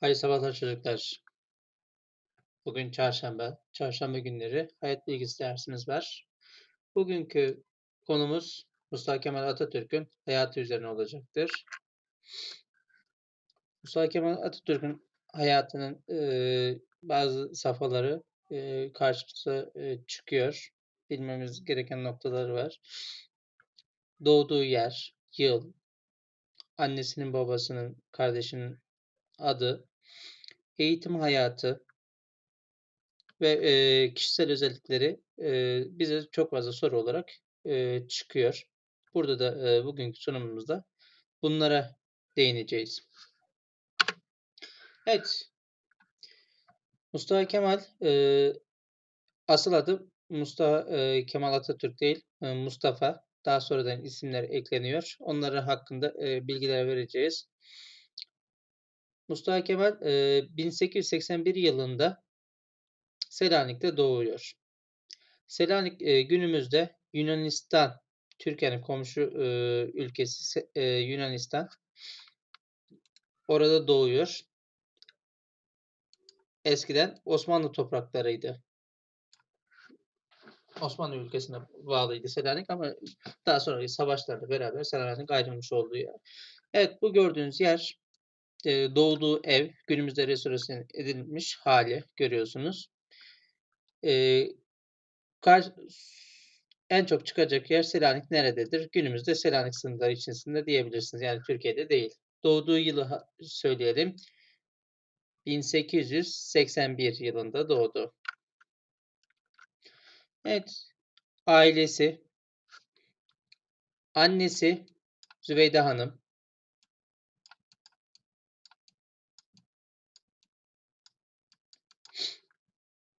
Hayırlı sabahlar çocuklar. Bugün çarşamba. Çarşamba günleri hayat bilgisi dersimiz var. Bugünkü konumuz Mustafa Kemal Atatürk'ün hayatı üzerine olacaktır. Mustafa Kemal Atatürk'ün hayatının e, bazı safhaları e, karşımıza e, çıkıyor. Bilmemiz gereken noktaları var. Doğduğu yer, yıl, annesinin, babasının, kardeşinin adı, eğitim hayatı ve e, kişisel özellikleri e, bize çok fazla soru olarak e, çıkıyor. Burada da e, bugünkü sunumumuzda bunlara değineceğiz. Evet. Mustafa Kemal e, asıl adı Mustafa e, Kemal Atatürk değil, e, Mustafa. Daha sonradan isimler ekleniyor. Onların hakkında e, bilgiler vereceğiz. Mustafa Kemal e, 1881 yılında Selanik'te doğuyor. Selanik günümüzde Yunanistan, Türkiye'nin komşu ülkesi Yunanistan. Orada doğuyor. Eskiden Osmanlı topraklarıydı. Osmanlı ülkesine bağlıydı Selanik ama daha sonra savaşlarla beraber Selanik'in ayrılmış olduğu yer. Evet bu gördüğünüz yer doğduğu ev günümüzde restorasyon edilmiş hali görüyorsunuz. En çok çıkacak yer Selanik nerededir? Günümüzde Selanik sınırları içerisinde diyebilirsiniz. Yani Türkiye'de değil. Doğduğu yılı söyleyelim. 1881 yılında doğdu. Evet. Ailesi. Annesi Zübeyde Hanım.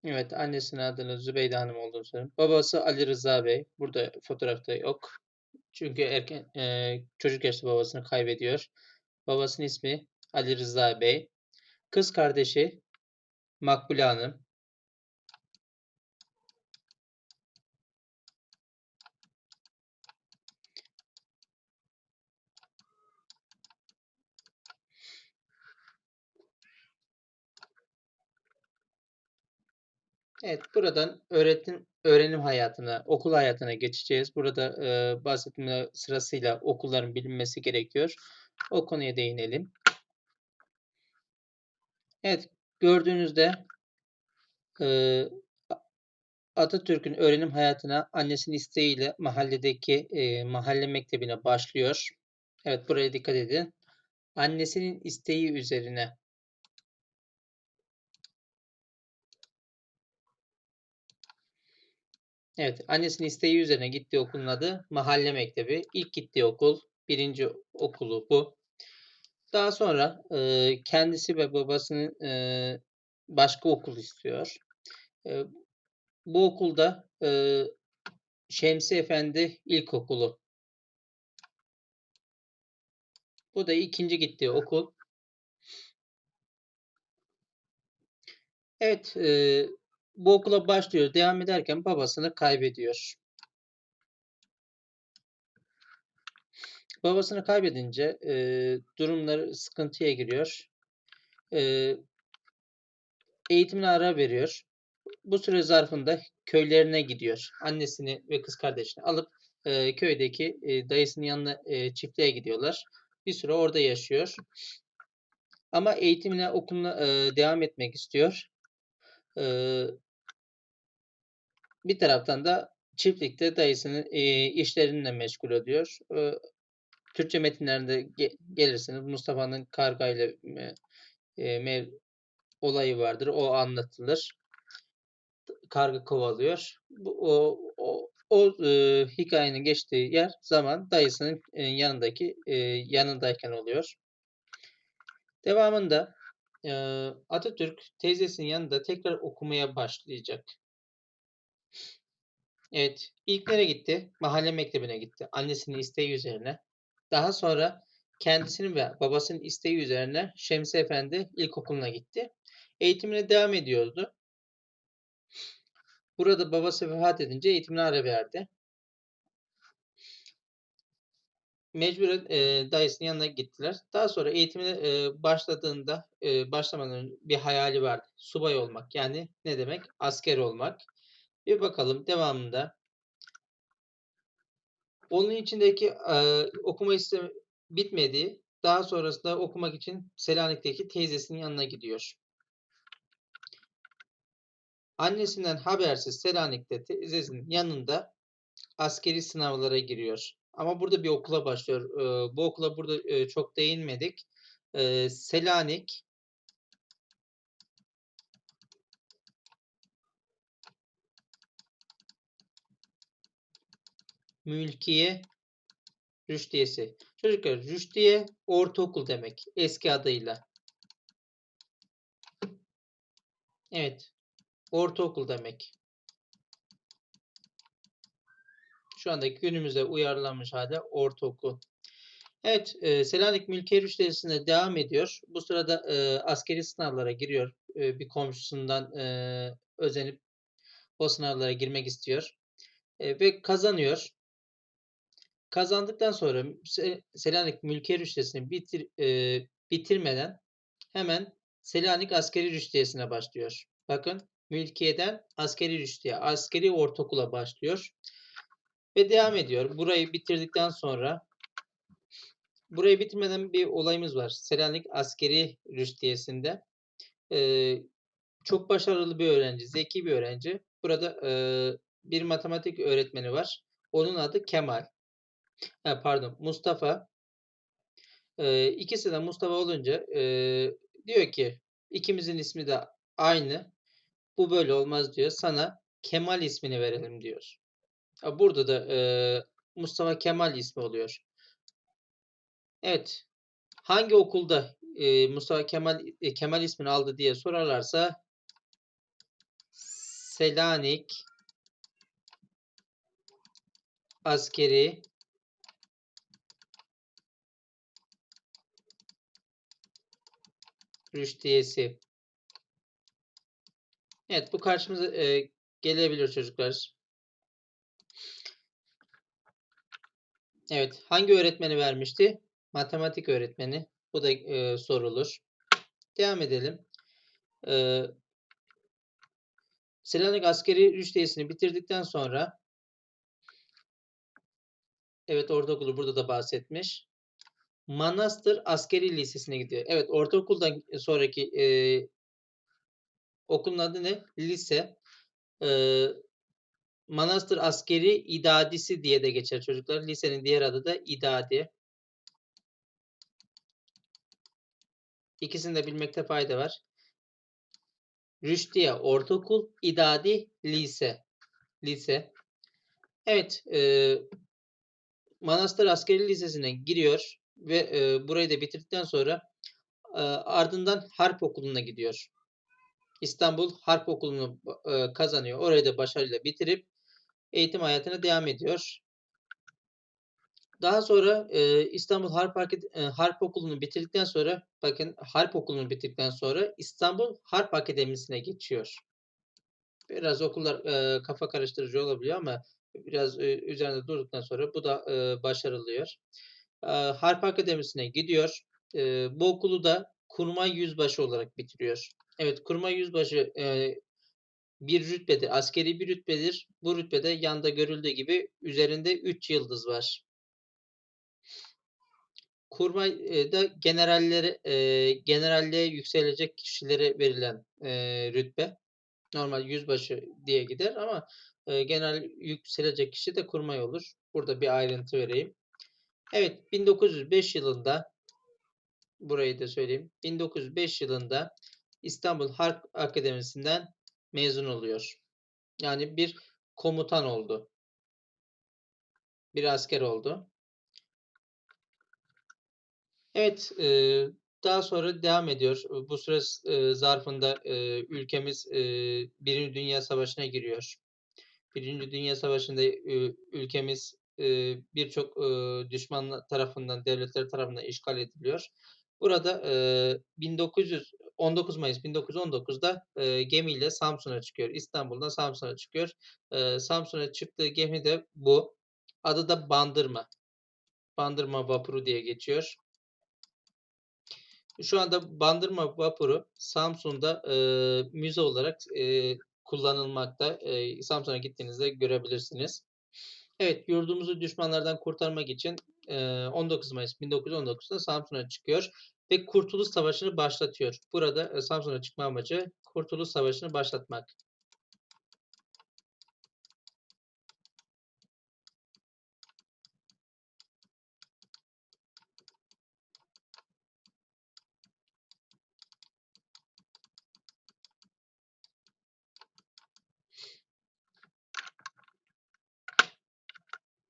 Evet, annesinin adını Zübeyde Hanım olduğunu söylüyorum. Babası Ali Rıza Bey. Burada fotoğrafta yok. Çünkü erken e, çocuk yaşta babasını kaybediyor. Babasının ismi Ali Rıza Bey. Kız kardeşi Makbule Hanım. Evet, buradan öğretim öğrenim hayatına, okul hayatına geçeceğiz. Burada e, bahsetme sırasıyla okulların bilinmesi gerekiyor. O konuya değinelim. Evet, gördüğünüzde e, Atatürk'ün öğrenim hayatına annesinin isteğiyle mahalledeki e, mahalle mektebine başlıyor. Evet, buraya dikkat edin. Annesinin isteği üzerine Evet, annesinin isteği üzerine gittiği okulun adı Mahalle Mektebi. İlk gittiği okul, birinci okulu bu. Daha sonra e, kendisi ve babasının e, başka okul istiyor. E, bu okulda e, Şemsi Efendi İlkokulu. Bu da ikinci gittiği okul. Evet, e, bu okula başlıyor. Devam ederken babasını kaybediyor. Babasını kaybedince e, durumları sıkıntıya giriyor. E, eğitimine ara veriyor. Bu süre zarfında köylerine gidiyor. Annesini ve kız kardeşini alıp e, köydeki e, dayısının yanına e, çiftliğe gidiyorlar. Bir süre orada yaşıyor. Ama eğitimine okuluna e, devam etmek istiyor. E, bir taraftan da çiftlikte dayısının e, işlerinle meşgul oluyor. E, Türkçe metinlerinde ge gelirsiniz. Mustafa'nın karga ile e, olayı vardır. O anlatılır. Karga kovalıyor. Bu, o o, o e, hikayenin geçtiği yer zaman dayısının e, yanındaki e, yanındayken oluyor. Devamında e, Atatürk teyzesinin yanında tekrar okumaya başlayacak. Evet. İlk nereye gitti? Mahalle mektebine gitti. Annesinin isteği üzerine. Daha sonra kendisinin ve babasının isteği üzerine Şemsi Efendi ilkokuluna gitti. Eğitimine devam ediyordu. Burada babası vefat edince eğitimine ara verdi. mecburen e, dayısının yanına gittiler. Daha sonra eğitimine e, başladığında e, başlamadan bir hayali vardı. Subay olmak. Yani ne demek? Asker olmak. Bir bakalım devamında. Onun içindeki e, okuma istemi bitmedi. Daha sonrasında okumak için Selanik'teki teyzesinin yanına gidiyor. Annesinden habersiz Selanik'te teyzesinin yanında askeri sınavlara giriyor. Ama burada bir okula başlıyor. E, bu okula burada e, çok değinmedik. E, Selanik Mülkiye Rüştiyesi. Çocuklar Rüştiye ortaokul demek eski adıyla. Evet. Ortaokul demek. Şu andaki günümüze uyarlanmış halde ortaokul. Evet, e, Selanik Mülkiye Rüştiyesi'ne devam ediyor. Bu sırada e, askeri sınavlara giriyor. E, bir komşusundan e, özenip o sınavlara girmek istiyor. E, ve kazanıyor. Kazandıktan sonra Selanik Mülkiye Rüştiyesi'ni bitir, e, bitirmeden hemen Selanik Askeri Rüştiyesi'ne başlıyor. Bakın mülkiyeden askeri rüştiye, askeri ortaokula başlıyor. Ve devam ediyor. Burayı bitirdikten sonra burayı bitirmeden bir olayımız var. Selanik Askeri Rüştiyesi'nde e, çok başarılı bir öğrenci, zeki bir öğrenci. Burada e, bir matematik öğretmeni var. Onun adı Kemal. Ha, pardon Mustafa. E, ikisi de Mustafa olunca e, diyor ki ikimizin ismi de aynı. Bu böyle olmaz diyor. Sana Kemal ismini verelim diyor. Burada da e, Mustafa Kemal ismi oluyor. Evet. Hangi okulda e, Mustafa Kemal e, Kemal ismini aldı diye sorarlarsa Selanik askeri rüştiyesi. Evet bu karşımıza e, gelebilir çocuklar. Evet hangi öğretmeni vermişti? Matematik öğretmeni. Bu da e, sorulur. Devam edelim. E, Selanik askeri rüştiyesini bitirdikten sonra evet ortaokulu burada da bahsetmiş. Manastır Askeri Lisesi'ne gidiyor. Evet ortaokuldan sonraki e, okulun adı ne? Lise. E, Manastır Askeri İdadisi diye de geçer çocuklar. Lisenin diğer adı da İdadi. İkisini de bilmekte fayda var. Rüştiye Ortaokul, İdadi Lise. Lise. Evet. E, Manastır Askeri Lisesi'ne giriyor ve e, burayı da bitirdikten sonra e, ardından Harp Okulu'na gidiyor. İstanbul Harp Okulu'nu e, kazanıyor. Orayı da başarıyla bitirip eğitim hayatına devam ediyor. Daha sonra e, İstanbul Harp, e, Harp Okulu'nu bitirdikten sonra bakın Harp Okulu'nu bitirdikten sonra İstanbul Harp Akademisi'ne geçiyor. Biraz okullar e, kafa karıştırıcı olabiliyor ama biraz e, üzerinde durduktan sonra bu da e, başarılıyor. Harp Akademisi'ne gidiyor. Bu okulu da kurmay yüzbaşı olarak bitiriyor. Evet kurmay yüzbaşı bir rütbedir. Askeri bir rütbedir. Bu rütbede yanda görüldüğü gibi üzerinde 3 yıldız var. Kurmayda generallere e, generalliğe yükselecek kişilere verilen rütbe. Normal yüzbaşı diye gider ama genel yükselecek kişi de kurmay olur. Burada bir ayrıntı vereyim. Evet 1905 yılında burayı da söyleyeyim. 1905 yılında İstanbul Harp Akademisi'nden mezun oluyor. Yani bir komutan oldu. Bir asker oldu. Evet, daha sonra devam ediyor. Bu süre zarfında ülkemiz Birinci Dünya Savaşı'na giriyor. Birinci Dünya Savaşı'nda ülkemiz e, birçok e, düşman tarafından, devletler tarafından işgal ediliyor. Burada e, 1900 19 Mayıs 1919'da e, gemiyle Samsun'a çıkıyor. İstanbul'dan Samsun'a çıkıyor. E, Samsun'a çıktığı gemi de bu. Adı da Bandırma. Bandırma Vapuru diye geçiyor. Şu anda Bandırma Vapuru Samsun'da e, müze olarak e, kullanılmakta. E, Samsun'a gittiğinizde görebilirsiniz. Evet, yurdumuzu düşmanlardan kurtarmak için e, 19 Mayıs 1919'da Samsun'a çıkıyor ve Kurtuluş Savaşı'nı başlatıyor. Burada Samsun'a çıkma amacı Kurtuluş Savaşı'nı başlatmak.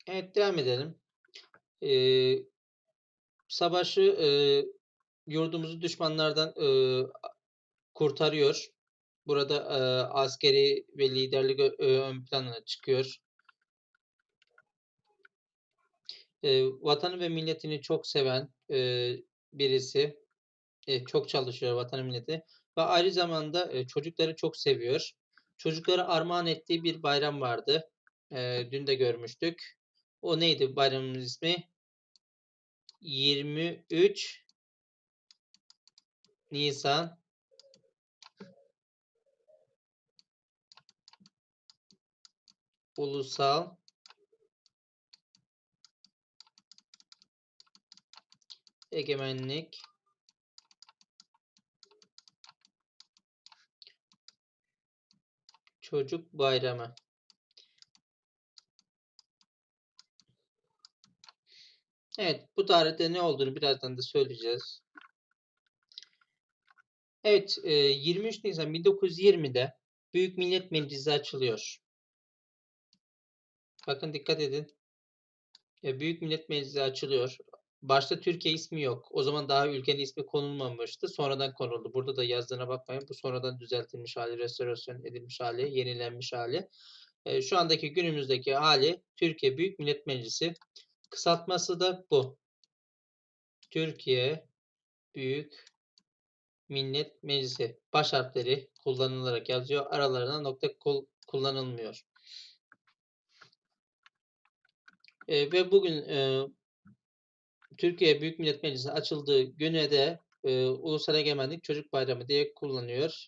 Evet devam edelim. Ee, savaşı e, yurdumuzu düşmanlardan e, kurtarıyor. Burada e, askeri ve liderlik ön plana çıkıyor. E, vatanı ve milletini çok seven e, birisi. E, çok çalışıyor vatanı milleti. Ve aynı zamanda e, çocukları çok seviyor. Çocuklara armağan ettiği bir bayram vardı. E, dün de görmüştük. O neydi bayramımız ismi? 23 Nisan Ulusal Egemenlik Çocuk Bayramı. Evet, bu tarihte ne olduğunu birazdan da söyleyeceğiz. Evet, e, 23 Nisan 1920'de Büyük Millet Meclisi açılıyor. Bakın dikkat edin. E, Büyük Millet Meclisi açılıyor. Başta Türkiye ismi yok. O zaman daha ülkenin ismi konulmamıştı. Sonradan konuldu. Burada da yazdığına bakmayın. Bu sonradan düzeltilmiş hali, restorasyon edilmiş hali, yenilenmiş hali. E, şu andaki günümüzdeki hali Türkiye Büyük Millet Meclisi. Kısaltması da bu. Türkiye Büyük Millet Meclisi. Baş harfleri kullanılarak yazıyor. Aralarına nokta kullanılmıyor. E, ve bugün e, Türkiye Büyük Millet Meclisi açıldığı güne de e, Ulusal Egemenlik Çocuk Bayramı diye kullanıyor.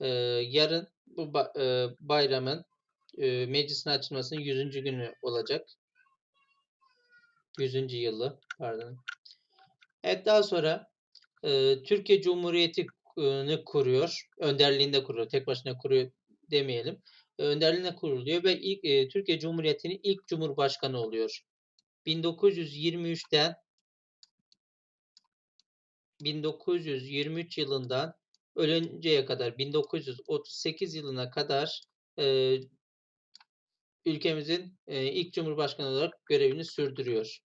E, yarın bu ba e, bayramın e, meclisin açılmasının 100. günü olacak. 100. yılı pardon. Evet daha sonra e, Türkiye Cumhuriyeti'ni kuruyor. Önderliğinde kuruyor. Tek başına kuruyor demeyelim. E, önderliğinde kuruluyor ve ilk e, Türkiye Cumhuriyeti'nin ilk cumhurbaşkanı oluyor. 1923'ten 1923 yılından ölünceye kadar 1938 yılına kadar e, ülkemizin ilk cumhurbaşkanı olarak görevini sürdürüyor.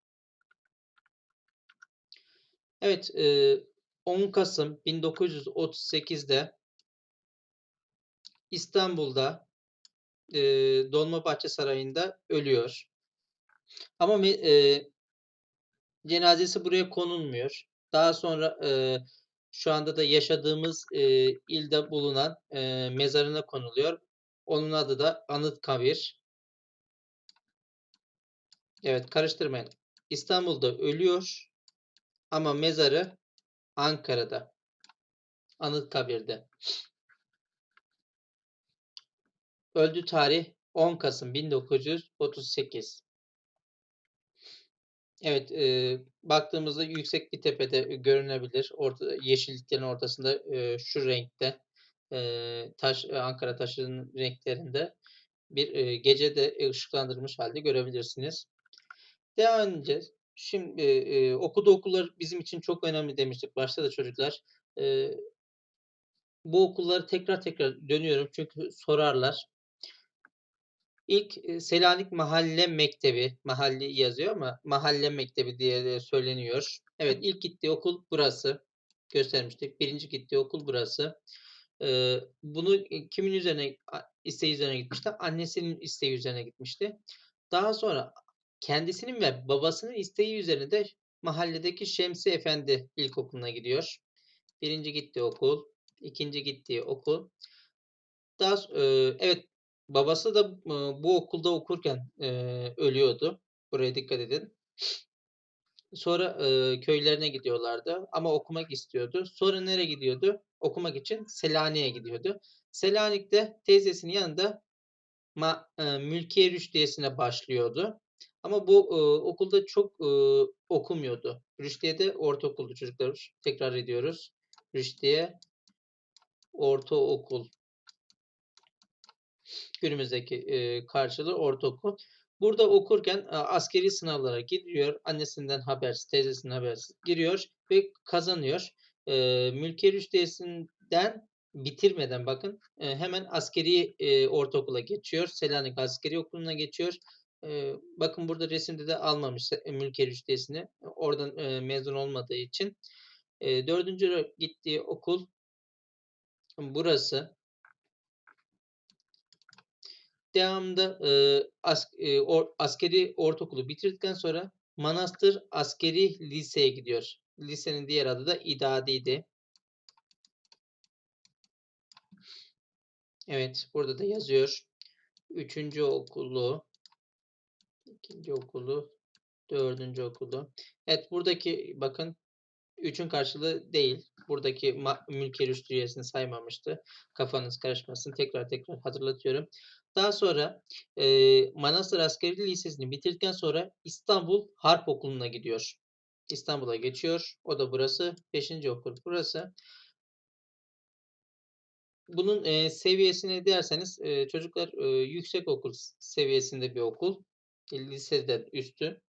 Evet, e, 10 Kasım 1938'de İstanbul'da Dolmabahçe Sarayı'nda ölüyor. Ama cenazesi buraya konulmuyor. Daha sonra e, şu anda da yaşadığımız ilde bulunan mezarına konuluyor. Onun adı da Anıtkabir. Evet karıştırmayın. İstanbul'da ölüyor ama mezarı Ankara'da. Anıtkabir'de. Öldü tarih 10 Kasım 1938. Evet, e, baktığımızda yüksek bir tepede görünebilir. Orta, yeşilliklerin ortasında e, şu renkte e, taş Ankara taşının renklerinde bir e, gece de ışıklandırılmış halde görebilirsiniz. Devam edeceğiz. Şimdi e, okudu okullar bizim için çok önemli demiştik. Başta da çocuklar. E, bu okulları tekrar tekrar dönüyorum çünkü sorarlar. İlk Selanik Mahalle Mektebi, mahalle yazıyor ama Mahalle Mektebi diye de söyleniyor. Evet ilk gittiği okul burası. Göstermiştik. Birinci gittiği okul burası. Bunu kimin üzerine isteği üzerine gitmişti? Annesinin isteği üzerine gitmişti. Daha sonra kendisinin ve babasının isteği üzerine de mahalledeki Şemsi Efendi İlkokulu'na gidiyor. Birinci gittiği okul, ikinci gittiği okul. Daha evet Babası da bu okulda okurken ölüyordu. Buraya dikkat edin. Sonra e, köylerine gidiyorlardı ama okumak istiyordu. Sonra nereye gidiyordu? Okumak için Selanik'e gidiyordu. Selanik'te teyzesinin yanında ma, e, Mülkiye Rüştiyesi'ne başlıyordu. Ama bu e, okulda çok e, okumuyordu. Rüştiye'de ortaokuldu çocuklar. Tekrar ediyoruz. Rüştiye ortaokul. Günümüzdeki e, karşılığı ortaokul. Burada okurken e, askeri sınavlara giriyor. Annesinden habersiz, teyzesinden habersiz giriyor ve kazanıyor. E, Mülkiye Rüştiyesi'nden bitirmeden bakın e, hemen askeri e, ortaokula geçiyor. Selanik Askeri Okulu'na geçiyor. E, bakın burada resimde de almamış e, Mülkiye Rüştiyesi'ni. Oradan e, mezun olmadığı için. E, dördüncü gittiği okul burası. Devamında e, as, e, askeri ortaokulu bitirdikten sonra Manastır Askeri Lise'ye gidiyor. Lisenin diğer adı da İdadi'ydi. Evet, burada da yazıyor. Üçüncü okulu, ikinci okulu, dördüncü okulu. Evet, buradaki bakın üçün karşılığı değil. Buradaki mülki rüştiyesini saymamıştı. Kafanız karışmasın. Tekrar tekrar hatırlatıyorum. Daha sonra e, Manastır Askeri Lisesi'ni bitirdikten sonra İstanbul Harp Okulu'na gidiyor. İstanbul'a geçiyor. O da burası. Beşinci okul burası. Bunun e, seviyesini derseniz e, çocuklar e, yüksek okul seviyesinde bir okul. Liseden üstü.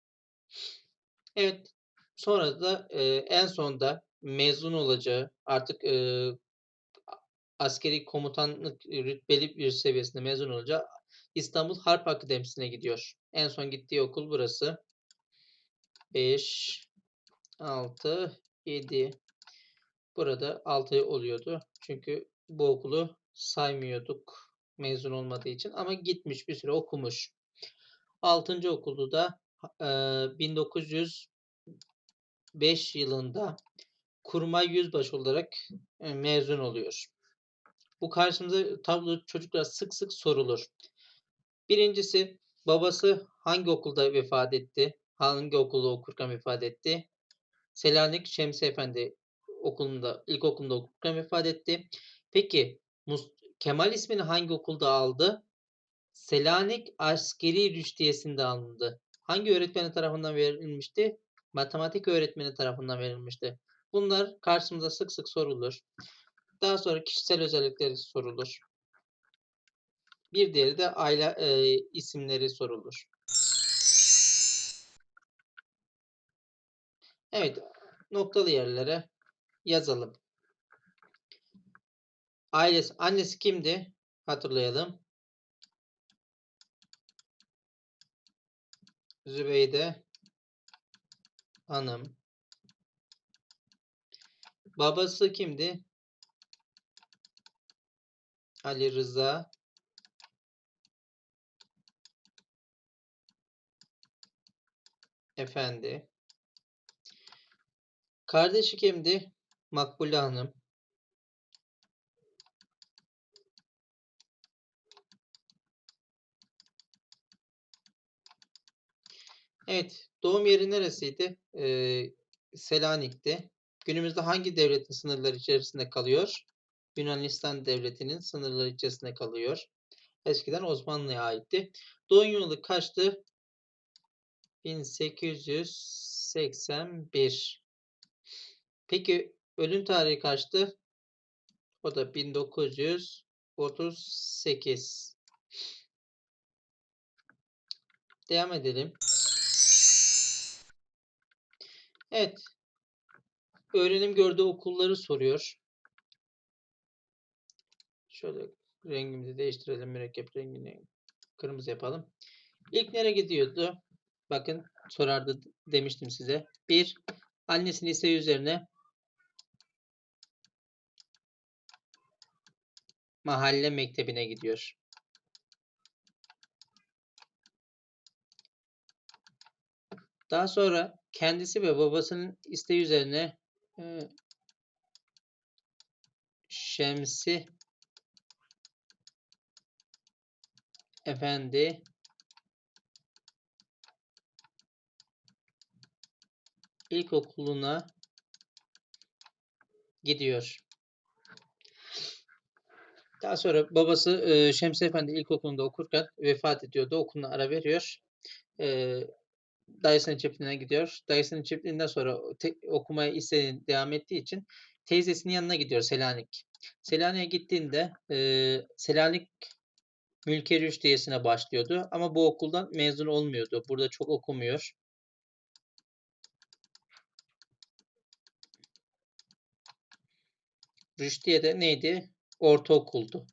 Evet. Sonra da e, en sonda mezun olacağı artık e, askeri komutanlık rütbeli bir seviyesinde mezun olacağı İstanbul Harp Akademisi'ne gidiyor. En son gittiği okul burası. 5, 6, 7. Burada 6 oluyordu. Çünkü bu okulu saymıyorduk mezun olmadığı için ama gitmiş bir süre okumuş. 6. okulu da e, 1905 yılında kurmay yüzbaşı olarak e, mezun oluyor. Bu karşımıza tablo çocuklar sık sık sorulur. Birincisi babası hangi okulda vefat etti? Hangi okulda okurken vefat etti? Selanik Şemsi Efendi okulunda, ilkokulunda okurken vefat etti. Peki Kemal ismini hangi okulda aldı? Selanik Askeri Rüştiyesi'nde alındı. Hangi öğretmeni tarafından verilmişti? Matematik öğretmeni tarafından verilmişti. Bunlar karşımıza sık sık sorulur. Daha sonra kişisel özellikleri sorulur. Bir diğeri de aile e, isimleri sorulur. Evet, noktalı yerlere yazalım. Ailesi, annesi kimdi? Hatırlayalım. Zübeyde Hanım. Babası kimdi? Ali Rıza Efendi. Kardeşi kimdi? Makbule Hanım. Evet, doğum yeri neresiydi? Ee, Selanik'ti. Günümüzde hangi devletin sınırları içerisinde kalıyor? Yunanistan devletinin sınırları içerisinde kalıyor. Eskiden Osmanlı'ya aitti. Doğum yılı kaçtı? 1881. Peki ölüm tarihi kaçtı? O da 1938. Devam edelim. Evet. Öğrenim gördüğü okulları soruyor. Şöyle rengimizi değiştirelim. Mürekkep rengini kırmızı yapalım. İlk nereye gidiyordu? Bakın sorardı demiştim size. Bir, annesinin isteği üzerine mahalle mektebine gidiyor. Daha sonra kendisi ve babasının isteği üzerine e, Şemsi Efendi ilkokuluna gidiyor. Daha sonra babası e, Şemsi Efendi ilkokulunda okurken vefat ediyordu. Okuluna ara veriyor. E, dayısının çiftliğine gidiyor. Dayısının çiftliğinden sonra okumaya istediğini devam ettiği için teyzesinin yanına gidiyor Selanik. Selanik'e gittiğinde e, Selanik Mülki Rüştiyesi'ne başlıyordu ama bu okuldan mezun olmuyordu. Burada çok okumuyor. Rüştiye de neydi? Ortaokuldu.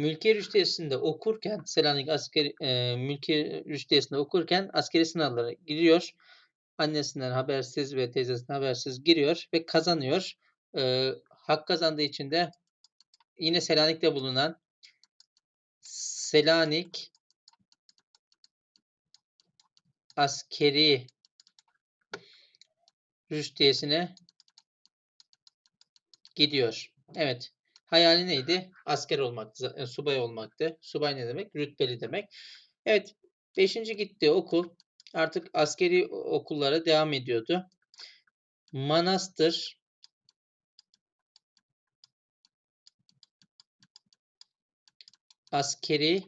Mülki Rüştiyesi'nde okurken, Selanik askeri, e, Mülki Rüştiyesi'nde okurken askeri sınavlara giriyor. Annesinden habersiz ve teyzesinden habersiz giriyor ve kazanıyor. E, hak kazandığı için de yine Selanik'te bulunan Selanik askeri rüştiyesine gidiyor. Evet. Hayali neydi? Asker olmaktı. e, Subay olmaktı. Subay ne demek? Rütbeli demek. Evet. Beşinci gittiği okul artık askeri okullara devam ediyordu. Manastır askeri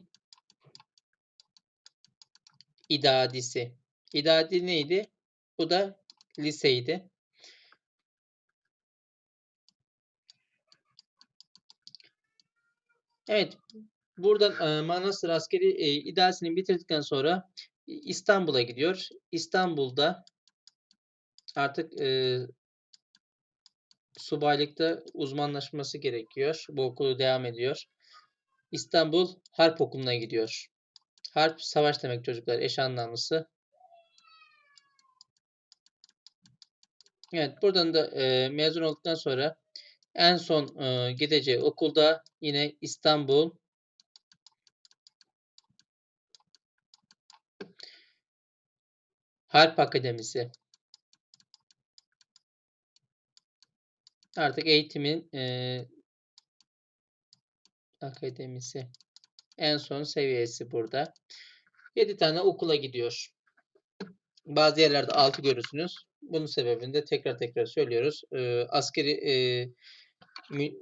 idadisi. İdadi neydi? Bu da liseydi. Evet. Buradan e, Manastır askeri e, idadisini bitirdikten sonra İstanbul'a gidiyor. İstanbul'da artık e, subaylıkta uzmanlaşması gerekiyor. Bu okulu devam ediyor. İstanbul Harp Okulu'na gidiyor. Harp savaş demek çocuklar. Eş anlamlısı. Evet buradan da e, mezun olduktan sonra en son gideceği okulda yine İstanbul Harp Akademisi. Artık eğitimin e, akademisi. En son seviyesi burada. 7 tane okula gidiyor. Bazı yerlerde 6 görürsünüz. Bunun sebebini de tekrar tekrar söylüyoruz. E, askeri e,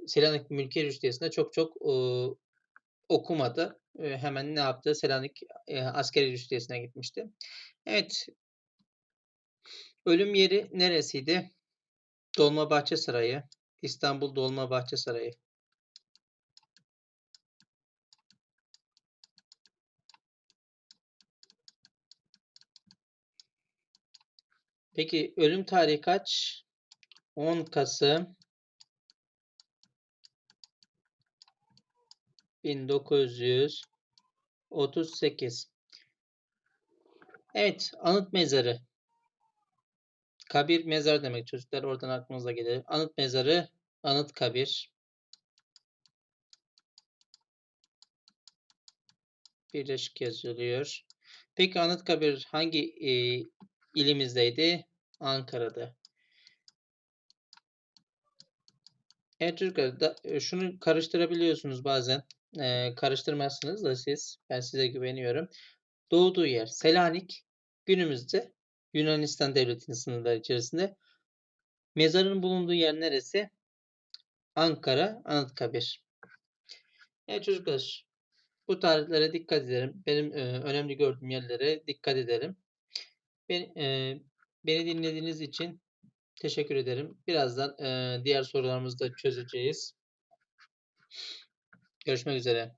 Selanik Mülkiye Rüştiyesi'nde çok çok e, okumadı. E, hemen ne yaptı? Selanik e, askeri rüştiyesine gitmişti. Evet. Ölüm yeri neresiydi? Dolmabahçe Sarayı. İstanbul Dolmabahçe Sarayı. Peki ölüm tarihi kaç? 10 Kasım 1938. Evet, anıt mezarı. Kabir mezar demek çocuklar oradan aklınıza gelir. Anıt mezarı, anıt kabir. Birleşik yazılıyor. Peki Anıtkabir hangi e, ilimizdeydi? Ankara'da. Evet çocuklar da, e, şunu karıştırabiliyorsunuz bazen. E, karıştırmazsınız da siz. Ben size güveniyorum. Doğduğu yer Selanik. Günümüzde Yunanistan devletinin sınırları içerisinde. Mezarın bulunduğu yer neresi? Ankara Anıtkabir. Evet çocuklar bu tarihlere dikkat edelim. Benim e, önemli gördüğüm yerlere dikkat edelim. Ben, e, beni dinlediğiniz için teşekkür ederim. Birazdan e, diğer sorularımızı da çözeceğiz. Görüşmek üzere.